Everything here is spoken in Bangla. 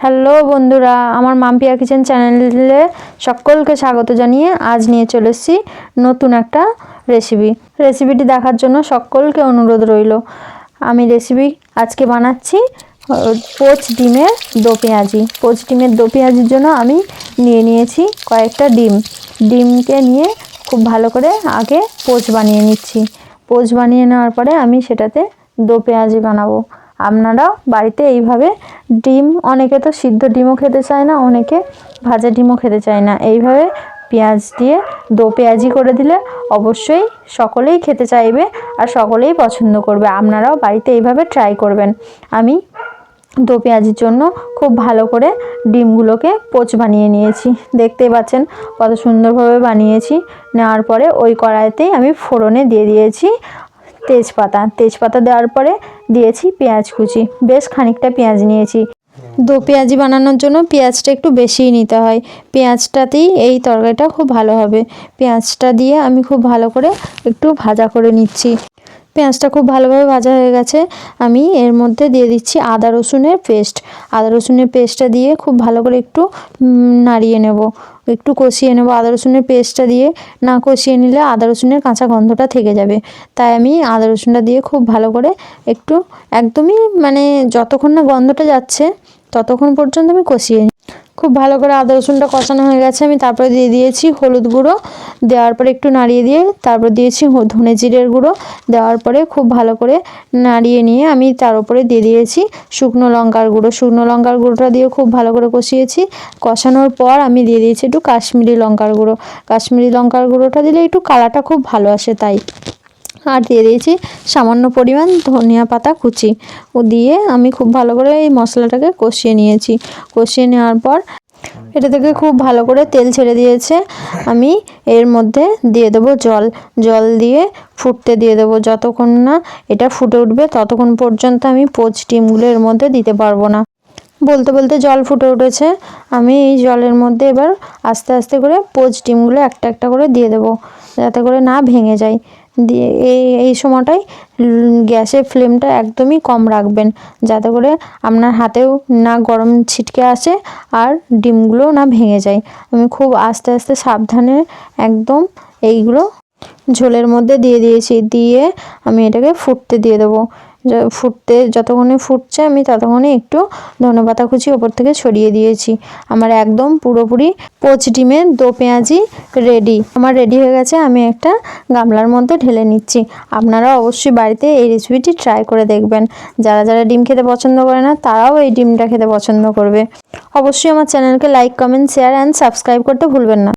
হ্যালো বন্ধুরা, আমার মাম্পিয়া কিচেন চ্যানেলে সকলকে স্বাগত জানিয়ে আজ নিয়ে চলে এসেছি নতুন একটা রেসিপি রেসিপিটি দেখার জন্য সকলকে অনুরোধ রইল। আমি রেসিপি আজকে বানাচ্ছি পোচ ডিমের দো পেঁয়াজি। পোচ ডিমের দো পেঁয়াজির জন্য আমি নিয়ে নিয়েছি কয়েকটা ডিম। ডিমকে নিয়ে খুব ভালো করে আগে পোচ বানিয়ে নিচ্ছি। পোচ বানিয়ে নেওয়ার পরে আমি সেটাতে দো পেঁয়াজি বানাবো। আপনারাও বাড়িতে এইভাবে ডিম, অনেকে তো সিদ্ধ ডিমও খেতে চায় না, অনেকে ভাজা ডিমও খেতে চায় না। এইভাবে পেঁয়াজ দিয়ে দো পেঁয়াজি করে দিলে অবশ্যই সকলেই খেতে চাইবে আর সকলেই পছন্দ করবে। আপনারাও বাড়িতে এইভাবে ট্রাই করবেন। আমি দো পেঁয়াজির জন্য খুব ভালো করে ডিমগুলোকে পোচ বানিয়ে নিয়েছি। দেখতেই পাচ্ছেন কত সুন্দরভাবে বানিয়েছি। নেওয়ার পরে ওই কড়াইতেই আমি ফোড়নে দিয়ে দিয়েছি তেজপাতা। তেজপাতা দেওয়ার পরে দিয়েছি পেঁয়াজ কুচি। বেশ খানিকটা পেঁয়াজ নিয়েছি। দো পেঁয়াজি বানানোর জন্য পেঁয়াজটা একটু বেশিই নিতে হয়। পেঁয়াজটাতেই এই তরকারিটা খুব ভালো হবে। পেঁয়াজটা দিয়ে আমি খুব ভালো করে একটু ভাজা করে নিচ্ছি। পেঁয়াজটা খুব ভালোভাবে ভাজা হয়ে গেছে। আমি এর মধ্যে দিয়ে দিচ্ছি আদা রসুনের পেস্ট। আদা রসুনের পেস্টটা দিয়ে খুব ভালো করে একটু নাড়িয়ে নেব। একটু কষিয়ে নেব। আদা রসুনের পেস্টটা দিয়ে না কষিয়ে নিলে আদা রসুনের কাঁচা গন্ধটা থেকে যাবে। তাই আমি আদা রসুনটা দিয়ে খুব ভালো করে একটু, একদমই মানে যতক্ষণ না গন্ধটা যাচ্ছে, ততক্ষণ পর্যন্ত আমি কষিয়ে খুব ভালো করে আদা রসুনটা কষানো হয়ে গেছে। আমি তারপরে দিয়ে দিয়েছি হলুদ গুঁড়ো। দেওয়ার পরে একটু নাড়িয়ে দিয়ে তারপর দিয়েছি ধনে জিরের গুঁড়ো। দেওয়ার পরে খুব ভালো করে নাড়িয়ে নিয়ে আমি তার উপরে দিয়ে দিয়েছি শুকনো লঙ্কার গুঁড়ো। শুকনো লঙ্কার গুঁড়োটা দিয়ে খুব ভালো করে কষিয়েছি। কষানোর পর আমি দিয়ে দিয়েছি একটু কাশ্মীরি লঙ্কার গুঁড়ো। কাশ্মীরি লঙ্কার গুঁড়োটা দিলে একটু কালারটা খুব ভালো আসে তাই। আর দিয়ে দিয়েছি সামান্য পরিমাণ ধনিয়া পাতা কুচি। ও দিয়ে আমি খুব ভালো করে এই মশলাটাকে কষিয়ে নিয়েছি। কষিয়ে নেওয়ার পর এটা থেকে খুব ভালো করে তেল ছেড়ে দিয়েছে। আমি এর মধ্যে দিয়ে দেবো জল। জল দিয়ে ফুটতে দিয়ে দেবো যতক্ষণ না এটা ফুটে উঠবে ততক্ষণ পর্যন্ত আমি পোচ ডিমগুলো এর মধ্যে দিতে পারব না। বলতে বলতে জল ফুটে উঠেছে। আমি এই জলের মধ্যে এবার আস্তে আস্তে করে পোচ ডিমগুলো একটা একটা করে দিয়ে দেবো যাতে করে না ভেঙে যায়। দিয়ে এই এই সময়টাই গ্যাসের ফ্লেমটা একদমই কম রাখবেন। যাতে করে আপনার হাতেও না গরম ছিটকে আসে আর ডিমগুলো না ভেঙে যায়। আমি খুব আস্তে আস্তে সাবধানে একদম এইগুলো ঝোলের মধ্যে দিয়ে দিয়েছি। দিয়ে আমি এটাকে ফুটতে দিয়ে দেবো। ফুটতে যতক্ষণে ফুটছে আমি ততক্ষণে একটু ধনেপাতা কুচি ওপর থেকে ছড়িয়ে দিয়েছি। আমার একদম পুরোপুরি পোচ ডিমের দো পেঁয়াজি রেডি আমার রেডি হয়ে গেছে, আমি একটা গামলার মধ্যে ঢেলে নিচ্ছি। আপনারা অবশ্যই বাড়িতে এই রেসিপিটি ট্রাই করে দেখবেন। যারা যারা ডিম খেতে পছন্দ করে না, তারাও এই ডিমটা খেতে পছন্দ করবে। অবশ্যই আমার চ্যানেলকে like comment share and subscribe করতে ভুলবেন না।